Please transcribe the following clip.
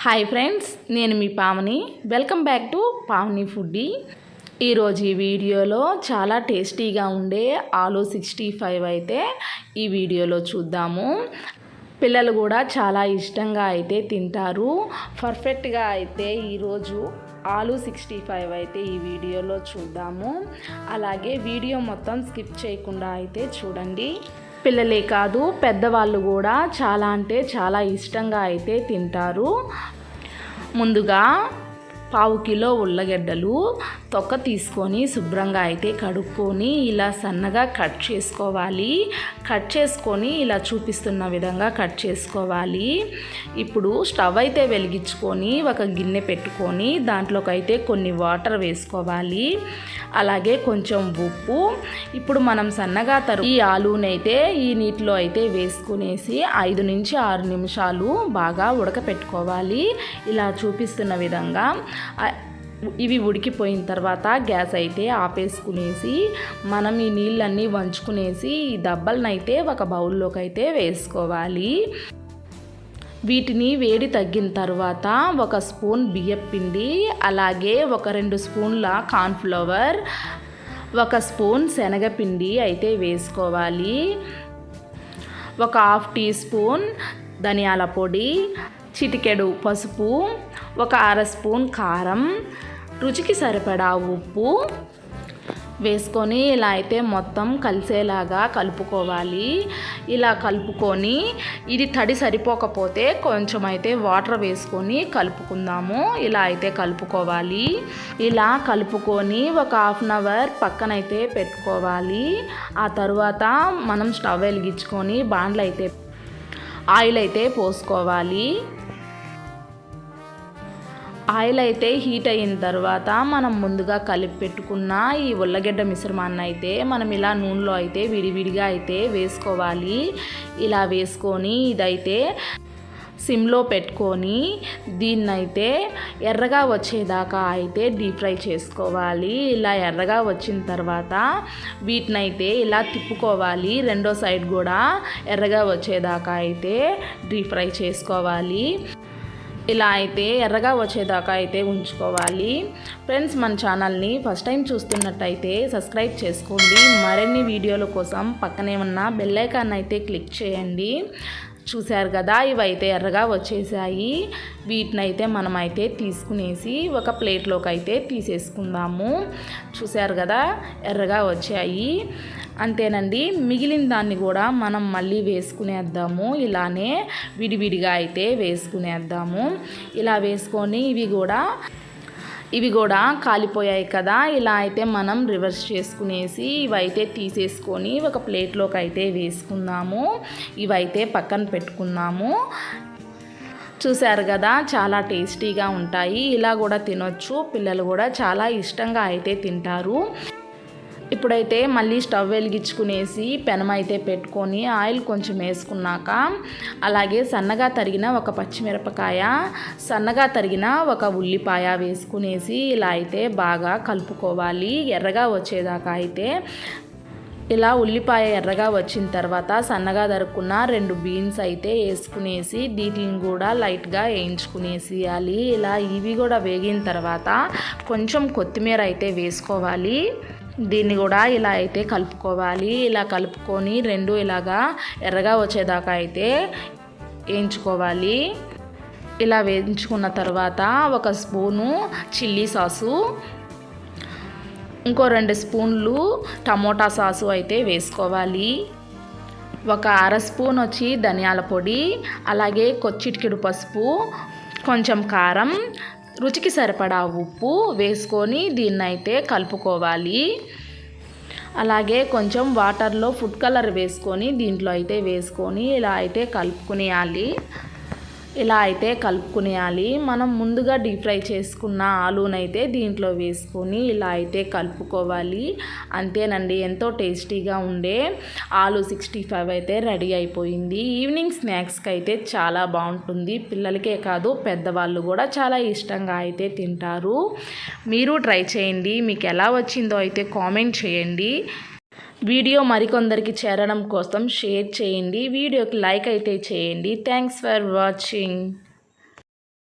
Hi friends నేను మీ Pavani. Welcome back to Pavani foodie ఈరోజు ఈ వీడియోలో చాలా టేస్టీగా ఉండే ఆలు సిక్స్టీ ఫైవ్ అయితే ఈ వీడియోలో చూద్దాము. పిల్లలు కూడా చాలా ఇష్టంగా అయితే తింటారు. పర్ఫెక్ట్గా అయితే ఈరోజు ఆలు సిక్స్టీ ఫైవ్ అయితే ఈ వీడియోలో చూద్దాము. అలాగే వీడియో మొత్తం స్కిప్ చేయకుండా అయితే చూడండి. పిల్లలే కాదు పెద్దవాళ్ళు కూడా చాలా అంటే చాలా ఇష్టంగా అయితే తింటారు. ముందుగా పావు కిలో ఉల్లగడ్డలు తొక్క తీసుకొని శుభ్రంగా అయితే కడుక్కొని ఇలా సన్నగా కట్ చేసుకోవాలి. కట్ చేసుకొని ఇలా చూపిస్తున్న విధంగా కట్ చేసుకోవాలి. ఇప్పుడు స్టవ్ అయితే వెలిగించుకొని ఒక గిన్నె పెట్టుకొని దాంట్లోకైతే కొన్ని వాటర్ వేసుకోవాలి. అలాగే కొంచెం ఉప్పు. ఇప్పుడు మనం సన్నగా తరు ఈ అయితే ఈ నీటిలో అయితే వేసుకునేసి ఐదు నుంచి ఆరు నిమిషాలు బాగా ఉడకపెట్టుకోవాలి. ఇలా చూపిస్తున్న విధంగా ఇవి ఉడికిపోయిన తర్వాత గ్యాస్ అయితే ఆపేసుకునేసి మనం ఈ నీళ్ళన్నీ వంచుకునేసి ఈ దబ్బలనైతే ఒక బౌల్లోకి అయితే వేసుకోవాలి. వీటిని వేడి తగ్గిన తర్వాత ఒక స్పూన్ బియ్యం పిండి అలాగే ఒక రెండు స్పూన్ల కార్న్ఫ్లవర్ ఒక స్పూన్ శనగపిండి అయితే వేసుకోవాలి. ఒక హాఫ్ టీ స్పూన్ ధనియాల పొడి చిటికెడు పసుపు ఒక అర స్పూన్ కారం రుచికి సరిపడా ఉప్పు వేసుకొని ఇలా అయితే మొత్తం కలిసేలాగా కలుపుకోవాలి. ఇలా కలుపుకొని ఇది తడి సరిపోకపోతే కొంచెం అయితే వాటర్ వేసుకొని కలుపుకుందాము. ఇలా అయితే కలుపుకోవాలి. ఇలా కలుపుకొని ఒక హాఫ్ అన్ అవర్ పక్కనైతే పెట్టుకోవాలి. ఆ తర్వాత మనం స్టవ్ వెలిగించుకొని బాండ్లు అయితే ఆయిల్ అయితే పోసుకోవాలి. ఆయిల్ అయితే హీట్ అయిన తర్వాత మనం ముందుగా కలిపి పెట్టుకున్న ఈ ఉల్లగడ్డ మిశ్రమాన్ని అయితే మనం ఇలా నూనెలో అయితే విడివిడిగా అయితే వేసుకోవాలి. ఇలా వేసుకొని ఇదైతే సిమ్లో పెట్టుకొని దీన్నైతే ఎర్రగా వచ్చేదాకా అయితే డీప్ ఫ్రై చేసుకోవాలి. ఇలా ఎర్రగా వచ్చిన తర్వాత వీటినైతే ఇలా తిప్పుకోవాలి. రెండో సైడ్ కూడా ఎర్రగా వచ్చేదాకా అయితే డీప్ ఫ్రై చేసుకోవాలి. ఇలా అయితే ఎర్రగా వచ్చేదాకా అయితే ఉంచుకోవాలి. ఫ్రెండ్స్ మన ఛానల్ని ఫస్ట్ టైం చూస్తున్నట్టయితే సబ్స్క్రైబ్ చేసుకోండి. మరిన్ని వీడియోల కోసం పక్కనే ఉన్న బెల్లైకాన్ అయితే క్లిక్ చేయండి. చూశారు కదా ఇవైతే ఎర్రగా వచ్చేసాయి. వీటినైతే మనమైతే తీసుకునేసి ఒక ప్లేట్లోకి అయితే తీసేసుకుందాము. చూశారు కదా ఎర్రగా వచ్చాయి. అంతేనండి. మిగిలిన దాన్ని కూడా మనం మళ్ళీ వేసుకునేద్దాము. ఇలానే విడివిడిగా అయితే వేసుకునేద్దాము. ఇలా వేసుకొని ఇవి కూడా ఇవి కూడా కాలిపోయాయి కదా. ఇలా అయితే మనం రివర్స్ చేసుకునేసి ఇవైతే తీసేసుకొని ఒక ప్లేట్లోకి అయితే వేసుకుందాము. ఇవైతే పక్కన పెట్టుకుందాము. చూశారు కదా చాలా టేస్టీగా ఉంటాయి. ఇలా కూడా తినొచ్చు. పిల్లలు కూడా చాలా ఇష్టంగా అయితే తింటారు. ఇప్పుడైతే మళ్ళీ స్టవ్ వెలిగించుకునేసి పెనం అయితే పెట్టుకొని ఆయిల్ కొంచెం వేసుకున్నాక అలాగే సన్నగా తరిగిన ఒక పచ్చిమిరపకాయ సన్నగా తరిగిన ఒక ఉల్లిపాయ వేసుకునేసి ఇలా అయితే బాగా కలుపుకోవాలి. ఎర్రగా వచ్చేదాకా అయితే ఇలా ఉల్లిపాయ ఎర్రగా వచ్చిన తర్వాత సన్నగా దరుక్కున్న రెండు బీన్స్ అయితే వేసుకునేసి వీటిని కూడా లైట్గా వేయించుకునేసేయాలి. ఇలా ఇవి కూడా వేగిన తర్వాత కొంచెం కొత్తిమీర అయితే వేసుకోవాలి. దీన్ని కూడా ఇలా అయితే కలుపుకోవాలి. ఇలా కలుపుకొని రెండు ఇలాగా ఎర్రగా వచ్చేదాకా అయితే వేయించుకోవాలి. ఇలా వేయించుకున్న తర్వాత ఒక స్పూను చిల్లీ సాసు ఇంకో రెండు స్పూన్లు టమోటా సాసు అయితే వేసుకోవాలి. ఒక అర స్పూన్ వచ్చి ధనియాల పొడి అలాగే కొచ్చిటికిడు పసుపు కొంచెం కారం రుచికి సరిపడా ఉప్పు వేసుకొని దీన్నైతే కలుపుకోవాలి. అలాగే కొంచెం వాటర్లో ఫుడ్ కలర్ వేసుకొని దీంట్లో అయితే వేసుకొని ఇలా అయితే కలుపుకునేయాలి. ఇలా అయితే కలుపుకునేయాలి. మనం ముందుగా డీప్ ఫ్రై చేసుకున్న ఆలూనైతే దీంట్లో వేసుకొని ఇలా అయితే కలుపుకోవాలి. అంతేనండి ఎంతో టేస్టీగా ఉండే ఆలు సిక్స్టీ ఫైవ్ అయితే రెడీ అయిపోయింది. ఈవినింగ్ స్నాక్స్కి అయితే చాలా బాగుంటుంది. పిల్లలకే కాదు పెద్దవాళ్ళు కూడా చాలా ఇష్టంగా అయితే తింటారు. మీరు ట్రై చేయండి. మీకు ఎలా వచ్చిందో అయితే కామెంట్ చేయండి. వీడియో మరికొందరికి చేరడం కోసం షేర్ చేయండి. వీడియోకి లైక్ అయితే చేయండి. Thanks for watching